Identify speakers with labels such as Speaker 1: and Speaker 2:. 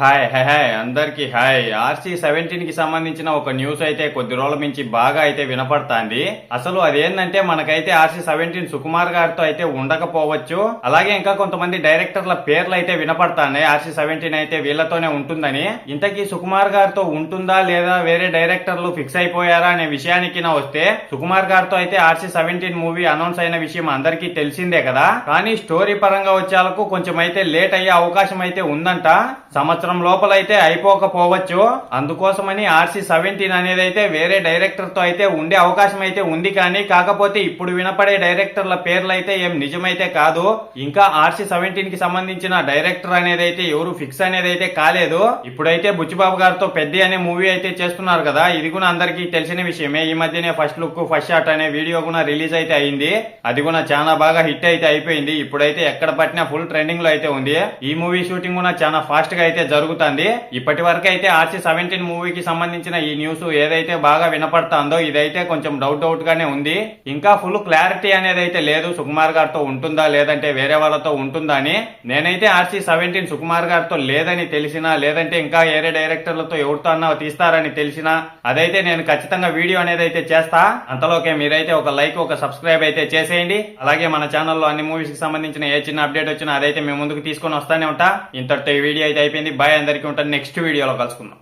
Speaker 1: Hi hi hi అందరికి hi. RC సెవెంటీన్కి సంబంధించిన ఒక న్యూస్ అయితే కొద్ది రోజుల నుంచి బాగా అయితే వినపడుతుంది. అసలు అదేంటంటే మనకైతే ఆర్సీ సెవెంటీన్ సుకుమార్ గారితో అయితే ఉండకపోవచ్చు. అలాగే ఇంకా కొంతమంది డైరెక్టర్ల పేర్లు అయితే వినపడతాయి ఆర్సీ సెవెంటీన్ అయితే వీళ్ళతోనే ఉంటుందని. ఇంతకీ సుకుమార్ గారితో ఉంటుందా లేదా వేరే డైరెక్టర్లు ఫిక్స్ అయిపోయారా అనే విషయానికి వస్తే సుకుమార్ గారితో అయితే ఆర్సీ సెవెంటీన్ మూవీ అనౌన్స్ అయిన విషయం అందరికీ తెలిసిందే కదా. కానీ స్టోరీ పరంగా వచ్చేలకు కొంచెం అయితే లేట్ అయ్యే అవకాశం అయితే ఉందంట. సంవత్సరం లోపల అయితే అయిపోకపోవచ్చు. అందుకోసమని ఆర్సీ సెవెంటీన్ అనేది అయితే వేరే డైరెక్టర్తో అయితే ఉండే అవకాశం అయితే ఉంది కానీ కాకపోతే ఇప్పుడు వినపడే డైరెక్టర్ల పేర్లు అయితే ఏం నిజమైతే కాదు. ఇంకా ఆర్సీ సెవెంటీన్కి సంబంధించిన డైరెక్టర్ అనేది అయితే ఎవరు ఫిక్స్ అనేది అయితే కాలేదు. ఇప్పుడైతే బుచ్చిబాబు గారితో పెద్ద అనే మూవీ అయితే చేస్తున్నారు కదా ఇది కూడా అందరికీ తెలిసిన విషయమే. ఈ మధ్యనే ఫస్ట్ లుక్ ఫస్ట్ షాట్ అనే వీడియో కూడా రిలీజ్ అయితే అయింది. అది కూడా చాలా బాగా హిట్ అయితే అయిపోయింది. ఇప్పుడైతే ఎక్కడ పట్టినా ఫుల్ ట్రెండింగ్లో అయితే ఉంది. ఈ మూవీ షూటింగ్ కూడా చాలా ఫాస్ట్గా అయితే జరుగుతుంది. ఇప్పటి వరకు అయితే ఆర్సీ సెవెంటీన్ మూవీకి సంబంధించిన ఈ న్యూస్ ఏదైతే బాగా వినపడుతుందో ఇదైతే కొంచెం డౌట్ డౌట్ గానే ఉంది. ఇంకా ఫుల్ క్లారిటీ అనేది అయితే లేదు సుకుమార్ గారితో ఉంటుందా లేదంటే వేరే వాళ్ళతో ఉంటుందా అని. నేనైతే ఆర్సీ సెవెంటీన్ సుకుమార్ గారితో లేదని తెలిసినా లేదంటే ఇంకా వేరే డైరెక్టర్లతో ఎవరితో అన్నా తీస్తారని తెలిసినా అదైతే నేను ఖచ్చితంగా వీడియో అనేది అయితే చేస్తా. అంతలోకే మీరైతే ఒక లైక్ ఒక సబ్స్క్రైబ్ అయితే చేసేయండి. అలాగే మన ఛానల్లో అన్ని మూవీస్కి సంబంధించిన ఏ చిన్న అప్డేట్ వచ్చినా అదైతే మేము ముందుకు తీసుకొని వస్తానే ఉంటా. ఇంతటితో ఈ వీడియో అయితే అయిపోయింది. బాయ్ అందరికీ ఉంటాను. నెక్స్ట్ వీడియోలో కలుసుకుందాం.